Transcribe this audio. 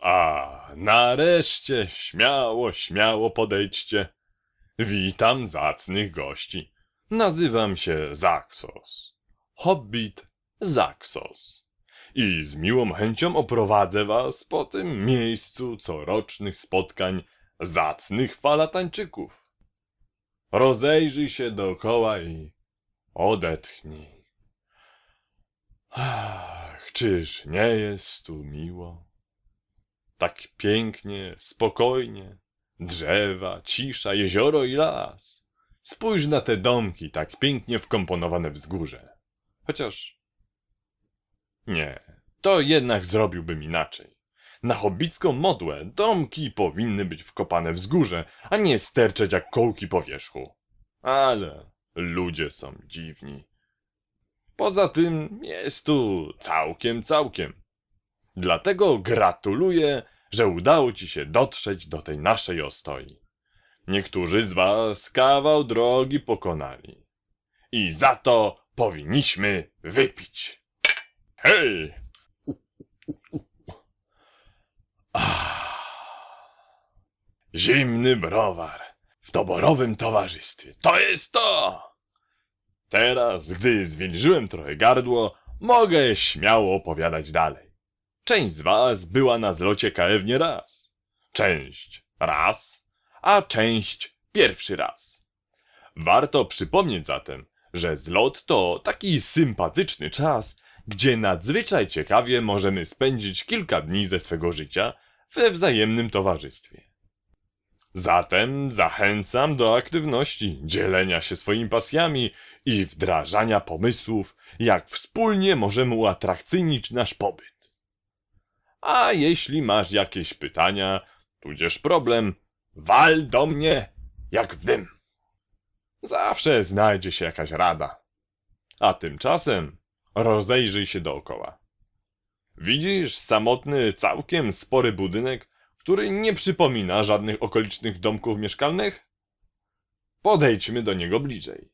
A, nareszcie, śmiało, śmiało podejdźcie. Witam zacnych gości. Nazywam się Zaksos. Hobbit Zaksos. I z miłą chęcią oprowadzę was po tym miejscu corocznych spotkań zacnych falatańczyków. Rozejrzyj się dookoła i odetchnij. Ach, czyż nie jest tu miło? Tak pięknie, spokojnie. Drzewa, cisza, jezioro i las. Spójrz na te domki, tak pięknie wkomponowane wzgórze. Chociaż... Nie, to jednak zrobiłbym inaczej. Na hobbicką modłę domki powinny być wkopane w wzgórze, a nie sterczeć jak kołki po wierzchu. Ale ludzie są dziwni. Poza tym jest tu całkiem, całkiem. Dlatego gratuluję, że udało ci się dotrzeć do tej naszej ostoi. Niektórzy z was kawał drogi pokonali. I za to powinniśmy wypić. Hej! Zimny browar w toborowym towarzystwie. To jest to! Teraz, gdy zwilżyłem trochę gardło, mogę śmiało opowiadać dalej. Część z was była na zlocie KF nie raz. Część raz, a część pierwszy raz. Warto przypomnieć zatem, że zlot to taki sympatyczny czas, gdzie nadzwyczaj ciekawie możemy spędzić kilka dni ze swego życia we wzajemnym towarzystwie. Zatem zachęcam do aktywności, dzielenia się swoimi pasjami i wdrażania pomysłów, jak wspólnie możemy uatrakcyjnić nasz pobyt. A jeśli masz jakieś pytania, tudzież problem, wal do mnie jak w dym. Zawsze znajdzie się jakaś rada. A tymczasem rozejrzyj się dookoła. Widzisz samotny, całkiem spory budynek, który nie przypomina żadnych okolicznych domków mieszkalnych? Podejdźmy do niego bliżej.